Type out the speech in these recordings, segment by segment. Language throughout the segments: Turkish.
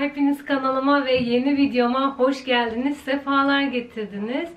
Hepiniz kanalıma ve yeni videoma hoş geldiniz. Sefalar getirdiniz.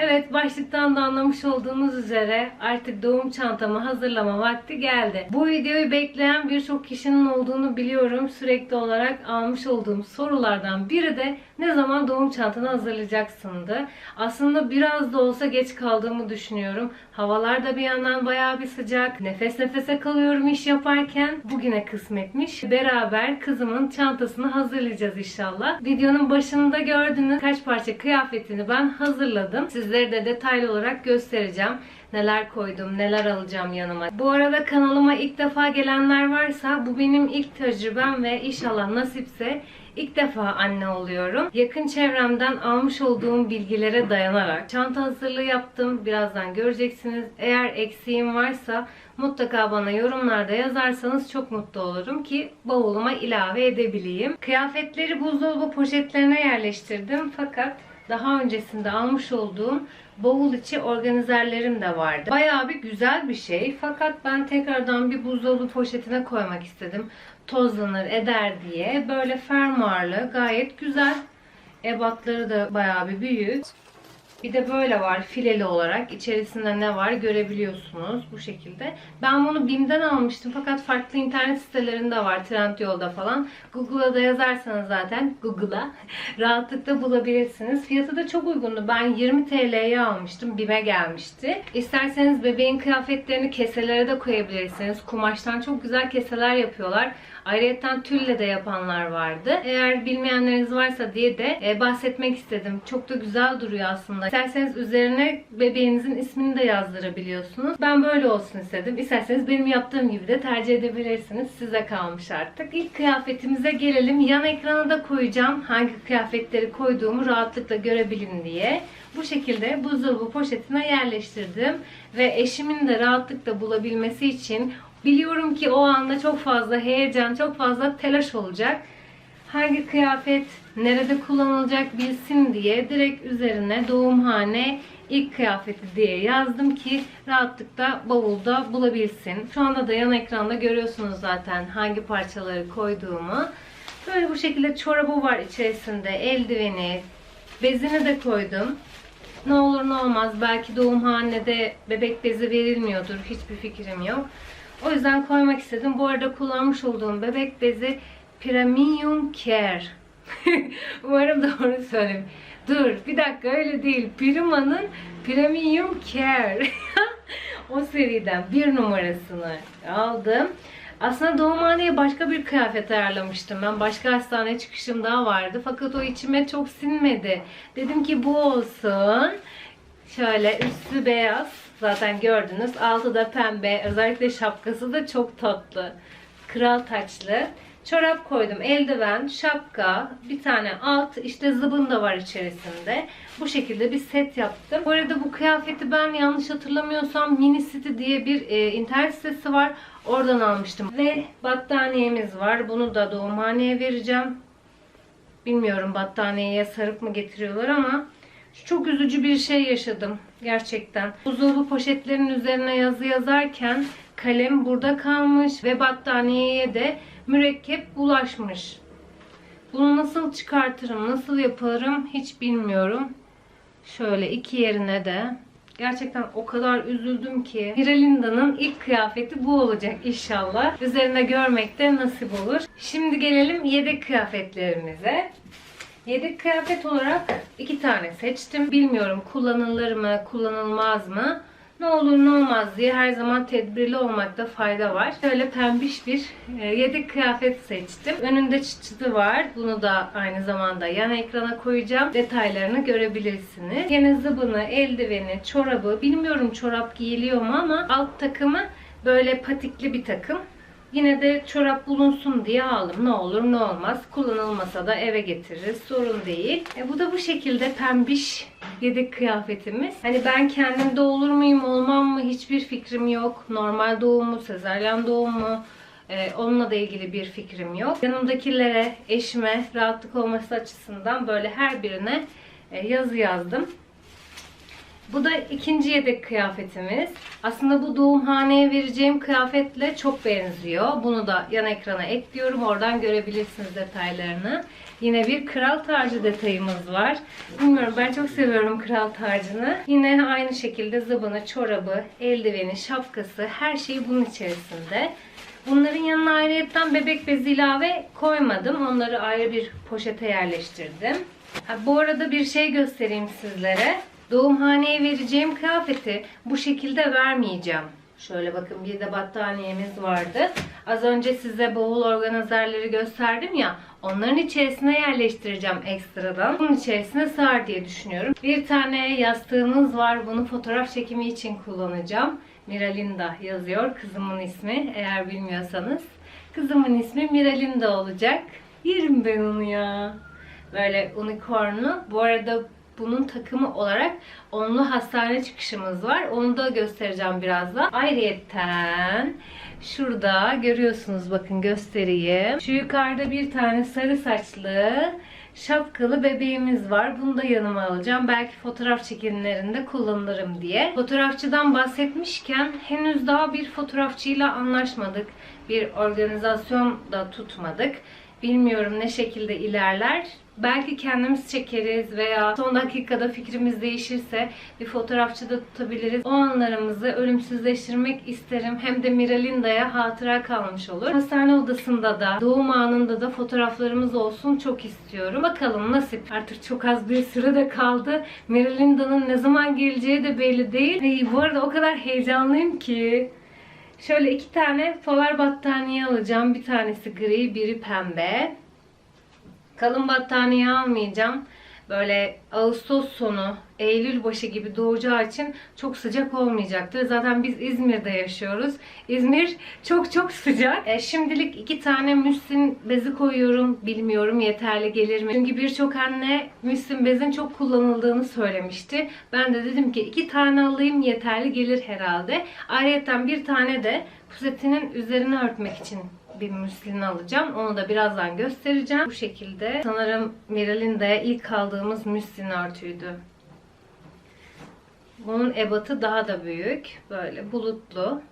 Evet başlıktan da anlamış olduğunuz üzere artık doğum çantamı hazırlama vakti geldi. Bu videoyu bekleyen birçok kişinin olduğunu biliyorum. Sürekli olarak almış olduğum sorulardan biri de ne zaman doğum çantanı hazırlayacaksındı. Aslında biraz da olsa geç kaldığımı düşünüyorum. Havalar da bir yandan bayağı bir sıcak. Nefes nefese kalıyorum iş yaparken. Bugüne kısmetmiş. Beraber kızımın çantasını hazırlayacağız inşallah. Videonun başında gördüğünüz kaç parça kıyafetini ben hazırladım. Sizlere de detaylı olarak göstereceğim. Neler koydum, neler alacağım yanıma. Bu arada kanalıma ilk defa gelenler varsa bu benim ilk tecrübem ve inşallah nasipse İlk defa anne oluyorum. Yakın çevremden almış olduğum bilgilere dayanarak çanta hazırlığı yaptım. Birazdan göreceksiniz. Eğer eksiğim varsa mutlaka bana yorumlarda yazarsanız çok mutlu olurum ki bavuluma ilave edebileyim. Kıyafetleri buzdolabı poşetlerine yerleştirdim fakat daha öncesinde almış olduğum bavul içi organizerlerim de vardı. Bayağı bir güzel bir şey. Fakat ben tekrardan bir buzdolabı poşetine koymak istedim. Tozlanır eder diye. Böyle fermuarlı gayet güzel. Ebatları da bayağı bir büyük. Bir de böyle var fileli olarak. İçerisinde ne var görebiliyorsunuz bu şekilde. Ben bunu BİM'den almıştım fakat farklı internet sitelerinde var. Trendyol'da falan. Google'a da yazarsanız zaten Google'a rahatlıkla bulabilirsiniz. Fiyatı da çok uygundu. Ben 20 TL'ye almıştım. BİM'e gelmişti. İsterseniz bebeğin kıyafetlerini keselere de koyabilirsiniz. Kumaştan çok güzel keseler yapıyorlar. Ayrıca tülle de yapanlar vardı. Eğer bilmeyenleriniz varsa diye de e, bahsetmek istedim. Çok da güzel duruyor aslında. İsterseniz üzerine bebeğinizin ismini de yazdırabiliyorsunuz. Ben böyle olsun istedim. İsterseniz benim yaptığım gibi de tercih edebilirsiniz. Size kalmış artık. İlk kıyafetimize gelelim. Yan ekrana da koyacağım. Hangi kıyafetleri koyduğumu rahatlıkla görebilin diye. Bu şekilde buzdolabı poşetine yerleştirdim. Ve eşimin de rahatlıkla bulabilmesi için Biliyorum ki o anda çok fazla heyecan, çok fazla telaş olacak. Hangi kıyafet nerede kullanılacak bilsin diye direkt üzerine doğumhane ilk kıyafeti diye yazdım ki rahatlıkla bavulda bulabilsin. Şu anda da yan ekranda görüyorsunuz zaten hangi parçaları koyduğumu. Böyle bu şekilde çorabı var içerisinde, eldiveni, bezini de koydum. Ne olur ne olmaz belki doğumhanede bebek bezi verilmiyordur hiçbir fikrim yok. O yüzden koymak istedim. Bu arada kullanmış olduğum bebek bezi Premium Care. Umarım doğru söyledim. Dur bir dakika öyle değil. Prima'nın Premium Care. o seriden bir numarasını aldım. Aslında doğumhaneye başka bir kıyafet ayarlamıştım ben. Başka hastane çıkışım daha vardı. Fakat o içime çok sinmedi. Dedim ki bu olsun. Şöyle üstü beyaz. Zaten gördünüz. Altı da pembe. Özellikle şapkası da çok tatlı. Kral taçlı. Çorap koydum. Eldiven, şapka, bir tane alt, işte zıbın da var içerisinde. Bu şekilde bir set yaptım. Bu arada bu kıyafeti ben yanlış hatırlamıyorsam Mini City diye bir e, internet sitesi var. Oradan almıştım. Ve battaniyemiz var. Bunu da doğumhaneye vereceğim. Bilmiyorum battaniyeye sarıp mı getiriyorlar ama çok üzücü bir şey yaşadım gerçekten. Buzdolabı poşetlerinin üzerine yazı yazarken kalem burada kalmış ve battaniyeye de mürekkep bulaşmış. Bunu nasıl çıkartırım, nasıl yaparım hiç bilmiyorum. Şöyle iki yerine de Gerçekten o kadar üzüldüm ki. Miralinda'nın ilk kıyafeti bu olacak inşallah. Üzerine görmek de nasip olur. Şimdi gelelim yedek kıyafetlerimize. Yedek kıyafet olarak iki tane seçtim. Bilmiyorum kullanılır mı, kullanılmaz mı? Ne olur ne olmaz diye her zaman tedbirli olmakta fayda var. Şöyle pembiş bir e, yedek kıyafet seçtim. Önünde çıt çıtı var. Bunu da aynı zamanda yan ekrana koyacağım. Detaylarını görebilirsiniz. Yine zıbını, eldiveni, çorabı. Bilmiyorum çorap giyiliyor mu ama alt takımı böyle patikli bir takım. Yine de çorap bulunsun diye aldım. Ne olur ne olmaz. Kullanılmasa da eve getiririz. Sorun değil. E, bu da bu şekilde pembiş yedek kıyafetimiz. Hani ben kendimde olur muyum olmam mı hiçbir fikrim yok. Normal doğum mu, sezaryen doğum mu? Ee, onunla da ilgili bir fikrim yok. Yanımdakilere, eşime rahatlık olması açısından böyle her birine e, yazı yazdım. Bu da ikinci yedek kıyafetimiz. Aslında bu doğumhaneye vereceğim kıyafetle çok benziyor. Bunu da yan ekrana ekliyorum. Oradan görebilirsiniz detaylarını. Yine bir kral tacı detayımız var. Bilmiyorum ben çok seviyorum kral tacını. Yine aynı şekilde zıbını, çorabı, eldiveni, şapkası her şey bunun içerisinde. Bunların yanına ayrıyetten bebek bezi ilave koymadım. Onları ayrı bir poşete yerleştirdim. Ha, bu arada bir şey göstereyim sizlere. Doğumhaneye vereceğim kıyafeti bu şekilde vermeyeceğim. Şöyle bakın bir de battaniyemiz vardı. Az önce size bavul organizerleri gösterdim ya. Onların içerisine yerleştireceğim ekstradan. Bunun içerisine sığar diye düşünüyorum. Bir tane yastığımız var. Bunu fotoğraf çekimi için kullanacağım. Miralinda yazıyor kızımın ismi eğer bilmiyorsanız. Kızımın ismi Miralinda olacak. Yerim ben onu ya. Böyle unicornlu. Bu arada bunun takımı olarak onlu hastane çıkışımız var. Onu da göstereceğim birazdan. Ayrıyetten şurada görüyorsunuz bakın göstereyim. Şu yukarıda bir tane sarı saçlı şapkalı bebeğimiz var. Bunu da yanıma alacağım. Belki fotoğraf çekimlerinde kullanırım diye. Fotoğrafçıdan bahsetmişken henüz daha bir fotoğrafçıyla anlaşmadık. Bir organizasyon da tutmadık. Bilmiyorum ne şekilde ilerler. Belki kendimiz çekeriz veya son dakikada fikrimiz değişirse bir fotoğrafçı da tutabiliriz. O anlarımızı ölümsüzleştirmek isterim. Hem de Miralinda'ya hatıra kalmış olur. Hastane odasında da doğum anında da fotoğraflarımız olsun çok istiyorum. Bakalım nasip. Artık çok az bir süre de kaldı. Miralinda'nın ne zaman geleceği de belli değil. Hey, bu arada o kadar heyecanlıyım ki. Şöyle iki tane polar battaniye alacağım. Bir tanesi gri, biri pembe. Kalın battaniye almayacağım. Böyle Ağustos sonu, Eylül başı gibi doğacağı için çok sıcak olmayacaktır. Zaten biz İzmir'de yaşıyoruz. İzmir çok çok sıcak. E, şimdilik iki tane müslin bezi koyuyorum. Bilmiyorum yeterli gelir mi? Çünkü birçok anne müslin bezin çok kullanıldığını söylemişti. Ben de dedim ki iki tane alayım yeterli gelir herhalde. Ayrıca bir tane de pusetinin üzerine örtmek için bir müslin alacağım. Onu da birazdan göstereceğim. Bu şekilde sanırım Miralinda'ya ilk aldığımız müslin örtüydü. Bunun ebatı daha da büyük. Böyle bulutlu.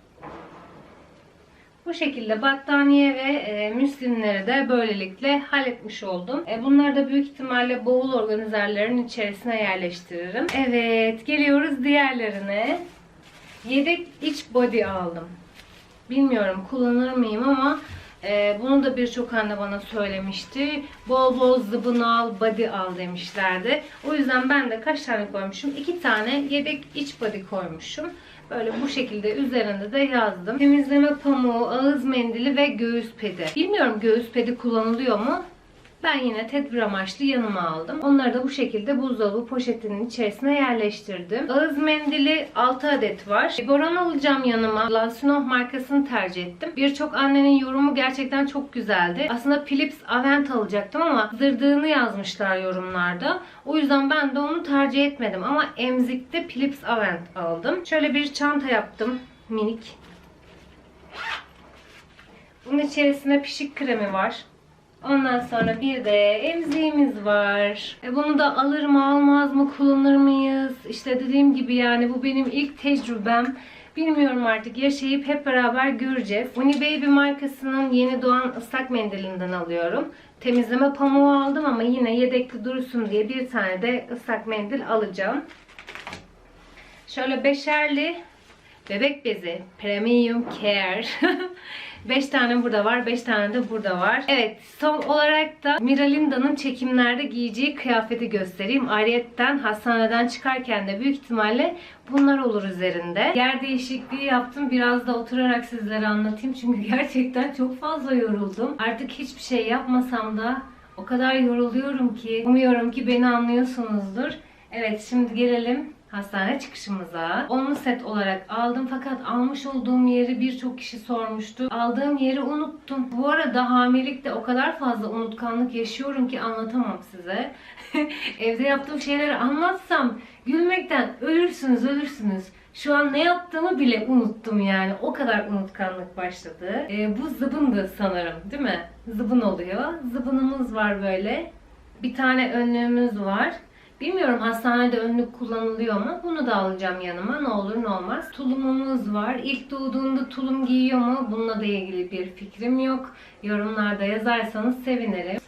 Bu şekilde battaniye ve e, müslinleri de böylelikle halletmiş oldum. E, bunları da büyük ihtimalle bavul organizerlerin içerisine yerleştiririm. Evet, geliyoruz diğerlerine. Yedek iç body aldım. Bilmiyorum kullanır mıyım ama e, bunu da birçok anne bana söylemişti. Bol bol zıbın al, body al demişlerdi. O yüzden ben de kaç tane koymuşum? İki tane yedek iç body koymuşum. Böyle bu şekilde üzerinde de yazdım. Temizleme pamuğu, ağız mendili ve göğüs pedi. Bilmiyorum göğüs pedi kullanılıyor mu? Ben yine tedbir amaçlı yanıma aldım. Onları da bu şekilde buzdolabı poşetinin içerisine yerleştirdim. Ağız mendili 6 adet var. Boran alacağım yanıma. Lansinoh markasını tercih ettim. Birçok annenin yorumu gerçekten çok güzeldi. Aslında Philips Avent alacaktım ama zırdığını yazmışlar yorumlarda. O yüzden ben de onu tercih etmedim. Ama emzikte Philips Avent aldım. Şöyle bir çanta yaptım. Minik. Bunun içerisinde pişik kremi var. Ondan sonra bir de emziğimiz var. E bunu da alır mı almaz mı kullanır mıyız? İşte dediğim gibi yani bu benim ilk tecrübem. Bilmiyorum artık yaşayıp hep beraber göreceğiz. Uni Baby markasının yeni doğan ıslak mendilinden alıyorum. Temizleme pamuğu aldım ama yine yedekli dursun diye bir tane de ıslak mendil alacağım. Şöyle beşerli bebek bezi. Premium Care. 5 tane burada var. 5 tane de burada var. Evet son olarak da Miralinda'nın çekimlerde giyeceği kıyafeti göstereyim. Ayrıyetten hastaneden çıkarken de büyük ihtimalle bunlar olur üzerinde. Yer değişikliği yaptım. Biraz da oturarak sizlere anlatayım. Çünkü gerçekten çok fazla yoruldum. Artık hiçbir şey yapmasam da o kadar yoruluyorum ki. Umuyorum ki beni anlıyorsunuzdur. Evet şimdi gelelim hastane çıkışımıza. Onlu set olarak aldım fakat almış olduğum yeri birçok kişi sormuştu. Aldığım yeri unuttum. Bu arada hamilelikte o kadar fazla unutkanlık yaşıyorum ki anlatamam size. Evde yaptığım şeyleri anlatsam gülmekten ölürsünüz ölürsünüz. Şu an ne yaptığımı bile unuttum yani. O kadar unutkanlık başladı. Ee, bu zıbındı sanırım değil mi? Zıbın oluyor. Zıbınımız var böyle. Bir tane önlüğümüz var. Bilmiyorum hastanede önlük kullanılıyor mu? Bunu da alacağım yanıma. Ne olur ne olmaz. Tulumumuz var. İlk doğduğunda tulum giyiyor mu? Bununla da ilgili bir fikrim yok. Yorumlarda yazarsanız sevinirim.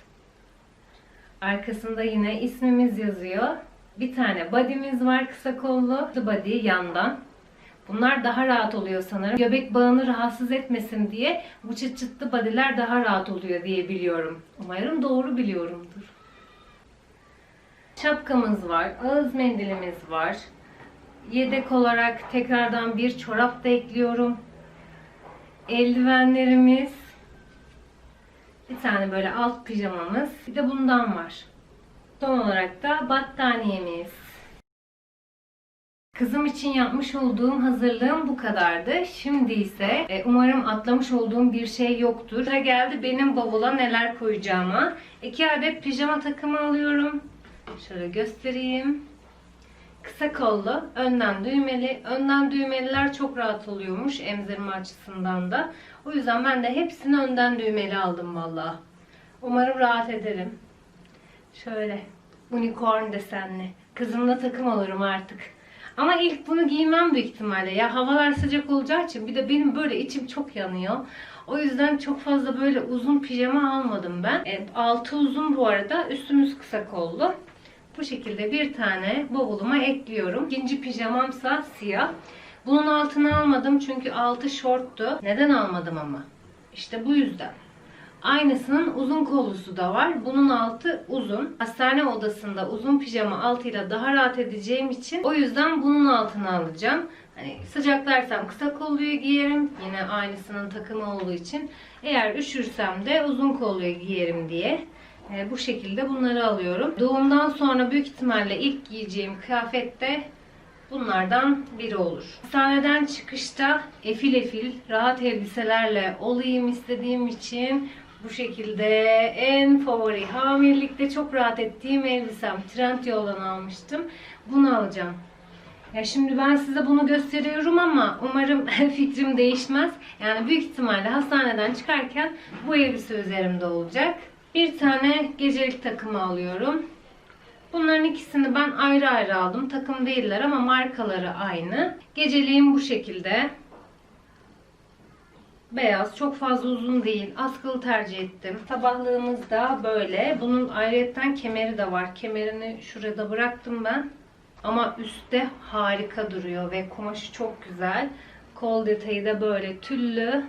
Arkasında yine ismimiz yazıyor. Bir tane body'miz var kısa kollu. Body yandan. Bunlar daha rahat oluyor sanırım. Göbek bağını rahatsız etmesin diye bu çıt çıtlı body'ler daha rahat oluyor diye biliyorum. Umarım doğru biliyorumdur. Şapkamız var, ağız mendilimiz var. Yedek olarak tekrardan bir çorap da ekliyorum. Eldivenlerimiz, bir tane böyle alt pijamamız, bir de bundan var. Son olarak da battaniyemiz. Kızım için yapmış olduğum hazırlığım bu kadardı. Şimdi ise e, umarım atlamış olduğum bir şey yoktur. Sıra geldi benim bavula neler koyacağıma. İki adet pijama takımı alıyorum. Şöyle göstereyim. Kısa kollu, önden düğmeli. Önden düğmeliler çok rahat oluyormuş emzirme açısından da. O yüzden ben de hepsini önden düğmeli aldım valla. Umarım rahat ederim. Şöyle unicorn desenli. Kızımla takım alırım artık. Ama ilk bunu giymem büyük ihtimalle. Ya havalar sıcak olacağı için bir de benim böyle içim çok yanıyor. O yüzden çok fazla böyle uzun pijama almadım ben. E, altı uzun bu arada. Üstümüz kısa kollu. Bu şekilde bir tane bavuluma ekliyorum. İkinci pijamamsa siyah. Bunun altını almadım çünkü altı şorttu. Neden almadım ama? İşte bu yüzden. Aynısının uzun kollusu da var. Bunun altı uzun. Hastane odasında uzun pijama altıyla daha rahat edeceğim için o yüzden bunun altını alacağım. Hani sıcaklarsam kısa kolluyu giyerim. Yine aynısının takımı olduğu için. Eğer üşürsem de uzun kolluyu giyerim diye. E, bu şekilde bunları alıyorum. Doğumdan sonra büyük ihtimalle ilk giyeceğim kıyafet de bunlardan biri olur. Hastaneden çıkışta efil efil rahat elbiselerle olayım istediğim için bu şekilde en favori hamilelikte çok rahat ettiğim elbisem Trendyol'dan almıştım. Bunu alacağım. Ya şimdi ben size bunu gösteriyorum ama umarım fikrim değişmez. Yani büyük ihtimalle hastaneden çıkarken bu elbise üzerimde olacak. Bir tane gecelik takımı alıyorum. Bunların ikisini ben ayrı ayrı aldım. Takım değiller ama markaları aynı. Geceliğim bu şekilde. Beyaz, çok fazla uzun değil. Askılı tercih ettim. Sabahlığımız da böyle. Bunun ayrıyetten kemeri de var. Kemerini şurada bıraktım ben. Ama üstte harika duruyor ve kumaşı çok güzel. Kol detayı da böyle tüllü.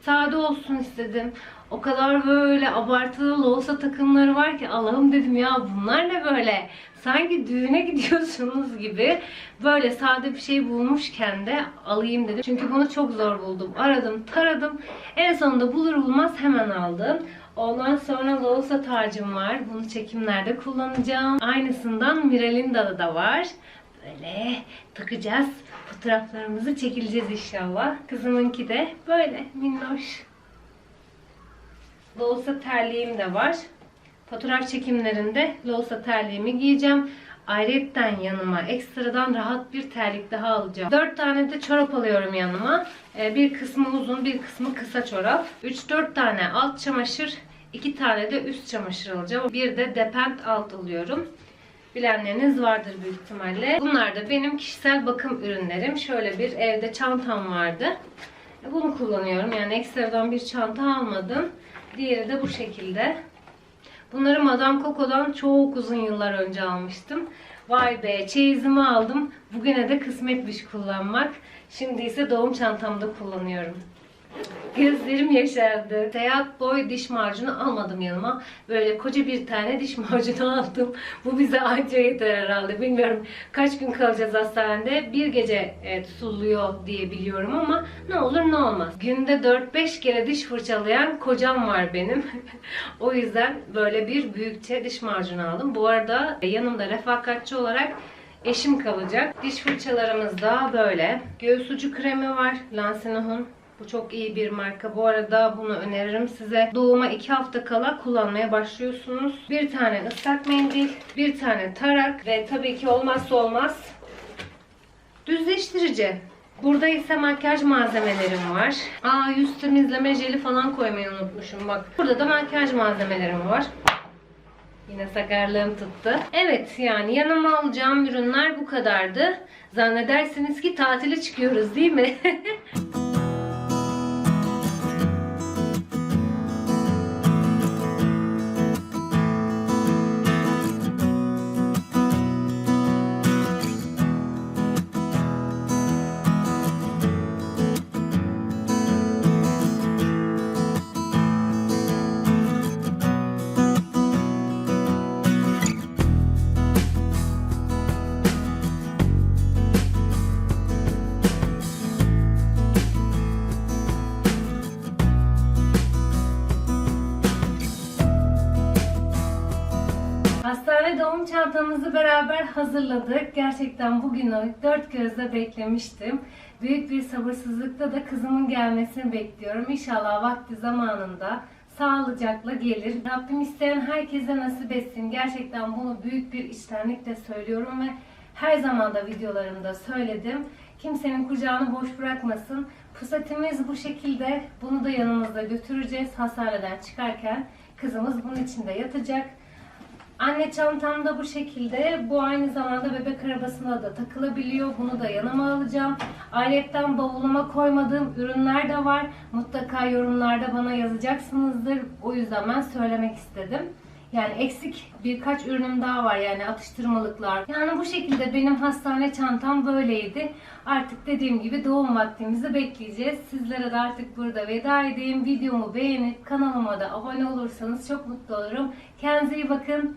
Sade olsun istedim. O kadar böyle abartılı loğusa takımları var ki Allah'ım dedim ya bunlar ne böyle? Sanki düğüne gidiyorsunuz gibi böyle sade bir şey bulmuşken de alayım dedim. Çünkü bunu çok zor buldum. Aradım, taradım. En sonunda bulur bulmaz hemen aldım. Ondan sonra loğusa tacım var. Bunu çekimlerde kullanacağım. Aynısından Miralinda'da da var. Böyle takacağız. Fotoğraflarımızı çekileceğiz inşallah. Kızımınki de böyle minnoş. Loğusa terliğim de var. Fotoğraf çekimlerinde loğusa terliğimi giyeceğim. Ayrıca yanıma ekstradan rahat bir terlik daha alacağım. 4 tane de çorap alıyorum yanıma. Ee, Bir kısmı uzun, bir kısmı kısa çorap. 3-4 tane alt çamaşır, 2 tane de üst çamaşır alacağım. Bir de depent alt alıyorum. Bilenleriniz vardır büyük ihtimalle. Bunlar da benim kişisel bakım ürünlerim. Şöyle bir evde çantam vardı. Bunu kullanıyorum. Yani ekstradan bir çanta almadım. Diğeri de bu şekilde. Bunları Madame Coco'dan çok uzun yıllar önce almıştım. Vay be çeyizimi aldım. Bugüne de kısmetmiş kullanmak. Şimdi ise doğum çantamda kullanıyorum. Gözlerim yaşardı. Seyahat boy diş macunu almadım yanıma. Böyle koca bir tane diş macunu aldım. Bu bize anca yeter herhalde. Bilmiyorum kaç gün kalacağız hastanede. Bir gece e, tutuluyor diye biliyorum ama ne olur ne olmaz. Günde 4-5 kere diş fırçalayan kocam var benim. o yüzden böyle bir büyükçe diş macunu aldım. Bu arada yanımda refakatçi olarak eşim kalacak. Diş fırçalarımız da böyle. Göğüs kremi var. Lansinah'ın bu çok iyi bir marka. Bu arada bunu öneririm size. Doğuma 2 hafta kala kullanmaya başlıyorsunuz. Bir tane ıslak mendil, bir tane tarak ve tabii ki olmazsa olmaz düzleştirici. Burada ise makyaj malzemelerim var. Aa yüz temizleme jeli falan koymayı unutmuşum bak. Burada da makyaj malzemelerim var. Yine sakarlığım tuttu. Evet yani yanıma alacağım ürünler bu kadardı. Zannedersiniz ki tatile çıkıyoruz değil mi? Hastane doğum çantamızı beraber hazırladık. Gerçekten bugünü dört gözle beklemiştim. Büyük bir sabırsızlıkta da kızımın gelmesini bekliyorum. İnşallah vakti zamanında sağlıcakla gelir. Rabbim isteyen herkese nasip etsin. Gerçekten bunu büyük bir içtenlikle söylüyorum ve her zaman da videolarımda söyledim. Kimsenin kucağını boş bırakmasın. Pusatimiz bu şekilde. Bunu da yanımızda götüreceğiz. Hastaneden çıkarken kızımız bunun içinde yatacak. Anne çantam da bu şekilde. Bu aynı zamanda bebek arabasına da takılabiliyor. Bunu da yanıma alacağım. Ayrıca bavuluma koymadığım ürünler de var. Mutlaka yorumlarda bana yazacaksınızdır. O yüzden ben söylemek istedim. Yani eksik birkaç ürünüm daha var yani atıştırmalıklar. Yani bu şekilde benim hastane çantam böyleydi. Artık dediğim gibi doğum vaktimizi bekleyeceğiz. Sizlere de artık burada veda edeyim. Videomu beğenip kanalıma da abone olursanız çok mutlu olurum. Kendinize iyi bakın.